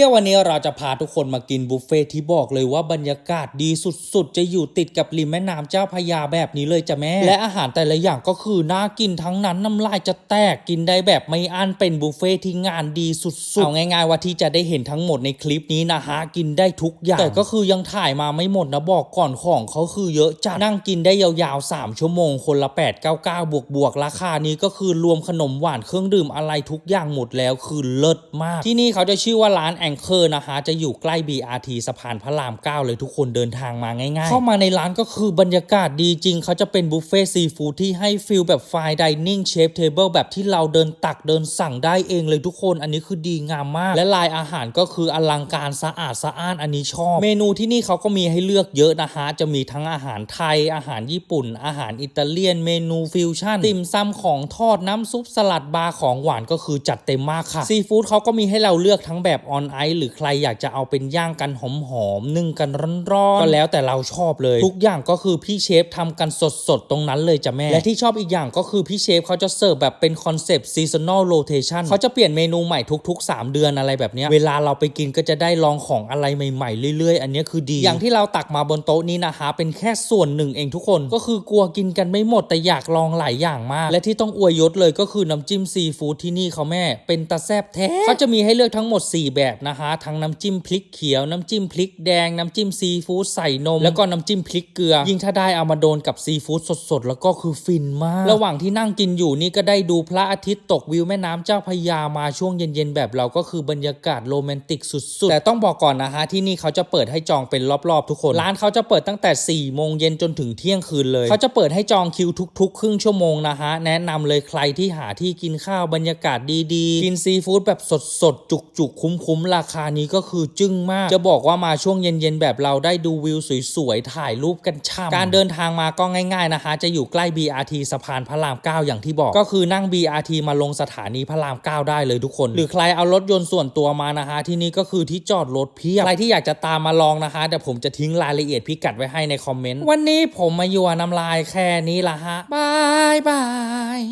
ดี๋ยววันนี้เราจะพาทุกคนมากินบุฟเฟ่ที่บอกเลยว่าบรรยากาศดีสุดๆ จะอยู่ติดกับริมแม่น้ำเจ้าพระยาแบบนี้เลยจ้ะแม่ และอาหารแต่ละอย่างก็คือน่ากินทั้งนั้นน้ำลายจะแตกกินได้แบบไม่อั้นเป็นบุฟเฟ่ที่งานดีสุดๆเอาง่ายๆว่าที่จะได้เห็นทั้งหมดในคลิปนี้นะฮะกินได้ทุกอย่างแต่ก็คือยังถ่ายมาไม่หมดนะบอกก่อนของเขาคือเยอะจัดนั่งกินได้ยาวๆ 3 ชั่วโมง คนละ 899 บวกบวกๆราคานี้ก็คือรวมขนมหวานเครื่องดื่มอะไรทุกอย่างหมดแล้วคือเลิศมาก ที่นี่เขาจะชื่อว่าร้านแองเคอร์นะฮะจะอยู่ใกล้ BRT สะพานพระราม 9 เลยทุกคนเดินทางมาง่ายๆ เข้ามาในร้านก็คือบรรยากาศดีจริง เขาจะเป็นบุฟเฟ่ซีฟู้ดที่ให้ฟิลแบบไฟดิเนิ่งเชฟเทเบิลแบบที่เราเดินตักเดินสั่งได้เองเลยทุกคน อันนี้คือดีงามมาก และลายอาหารก็คืออลังการสะอาดสะอ้านอันนี้ชอบ เมนูที่นี่เขาก็มีให้เลือกเยอะนะฮะจะมีทั้งอาหารไทย อาหารญี่ปุ่น อาหารอิตาเลียน เมนูฟิวชั่นติ่มซำของทอดน้ำซุปสลัดบาร์ของหวานก็คือจัดเต็มมากค่ะซีฟู้ดเขาก็มีให้เราเลือกทั้งแบบออนไอซ์หรือใครอยากจะเอาเป็นย่างกันหอมๆนึ่งกันร้อนๆก็แล้วแต่เราชอบเลย ทุกอย่างก็คือพี่เชฟทำกันสดๆตรงนั้นเลยจ้ะแม่ และที่ชอบอีกอย่างก็คือพี่เชฟเขาจะเสิร์ฟแบบเป็นคอนเซปต์ซีซันอลโรเทชันเขาจะเปลี่ยนเมนูใหม่ทุก ๆ 3 เดือนอะไรแบบนี้เวลาเราไปกินก็จะได้ลองของอะไรใหม่ๆเรื่อยๆ อันนี้คือดี อย่างที่เราตักมาบนโต๊ะนี้นะฮะเป็นแค่ส่วนหนึ่งเองทุกคนก็คือกลัวกินกันไม่หมดแต่อยากลองหลายอย่างมาก และที่ต้องอวยยศเลยก็คือน้ำจิ้มซีฟู้ดที่นี่เขาแม่ เป็นตาแซบแท้เขาจะมีให้เลือกทั้งหมด 4 แบบนะฮะทั้งน้ำจิ้มพริกเขียว น้ำจิ้มพริกแดง น้ำจิ้มซีฟู้ดใส่นม แล้วก็น้ำจิ้มพริกเกลือ ยิ่งถ้าได้เอามาโดนกับซีฟู้ดสดๆ แล้วก็คือฟินมาก ระหว่างที่นั่งกินอยู่นี่ก็ได้ดูพระอาทิตย์ตกวิวแม่น้ำเจ้าพยามาช่วงเย็นๆแบบเราก็คือบรรยากาศโรแมนติกสุดๆ แต่ต้องบอกก่อนนะฮะที่นี่เขาจะเปิดให้จองเป็นรอบๆทุกคน ร้านเขาจะเปิดตั้งแต่4ี่โมงเย็นจนถึงเที่ยงคืนเลย เขาจะเปิดให้จองคิวทุกๆ ครึ่งชั่วโมงนะฮะ แนะนำเลยใครที่หาที่กินข้าวบรรยากาศดีๆ กินซีฟู้ดแบบสดๆ จุกๆ คุ้มๆราคานี้ก็คือจึ้งมาก จะบอกว่ามาช่วงเย็นๆแบบเราได้ดูวิวสวยๆถ่ายรูปกันช่ำการเดินทางมาก็ง่ายๆนะคะจะอยู่ใกล้ BRT สะพานพระราม 9 อย่างที่บอก ก็คือนั่ง BRT มาลงสถานีพระราม 9 ได้เลยทุกคน หรือใครเอารถยนต์ส่วนตัวมานะฮะที่นี่ก็คือที่จอดรถเพียบใครที่อยากจะตามมาลองนะคะเดี๋ยวผมจะทิ้งรายละเอียดพิกัดไว้ให้ในคอมเมนต์วันนี้ผมมาอยู่น้ำลายแค่นี้ละฮะบายบาย